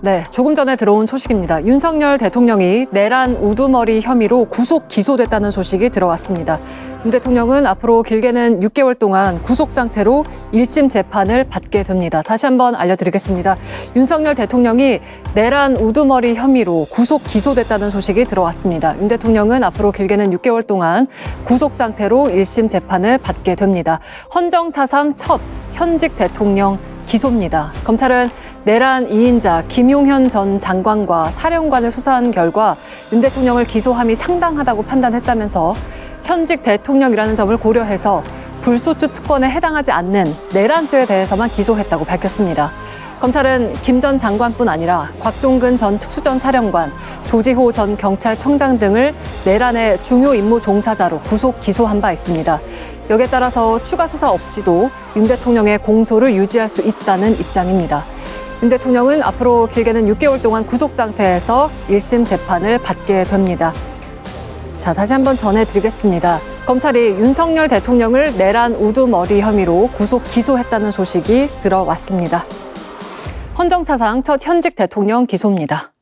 네, 조금 전에 들어온 소식입니다. 윤석열 대통령이 내란 우두머리 혐의로 구속 기소됐다는 소식이 들어왔습니다. 윤 대통령은 앞으로 길게는 6개월 동안 구속 상태로 1심 재판을 받게 됩니다. 다시 한번 알려드리겠습니다. 윤석열 대통령이 내란 우두머리 혐의로 구속 기소됐다는 소식이 들어왔습니다. 윤 대통령은 앞으로 길게는 6개월 동안 구속 상태로 1심 재판을 받게 됩니다. 헌정 사상 첫 현직 대통령 기소입니다. 검찰은 내란 2인자 김용현 전 장관과 사령관을 수사한 결과 윤 대통령을 기소함이 상당하다고 판단했다면서 현직 대통령이라는 점을 고려해서 불소추 특권에 해당하지 않는 내란죄에 대해서만 기소했다고 밝혔습니다. 검찰은 김 전 장관뿐 아니라 곽종근 전 특수전 사령관, 조지호 전 경찰청장 등을 내란의 중요 임무 종사자로 구속 기소한 바 있습니다. 여기에 따라서 추가 수사 없이도 윤 대통령의 공소를 유지할 수 있다는 입장입니다. 윤 대통령은 앞으로 길게는 6개월 동안 구속 상태에서 1심 재판을 받게 됩니다. 자, 다시 한번 전해드리겠습니다. 검찰이 윤석열 대통령을 내란 우두머리 혐의로 구속 기소했다는 소식이 들어왔습니다. 헌정사상 첫 현직 대통령 기소입니다.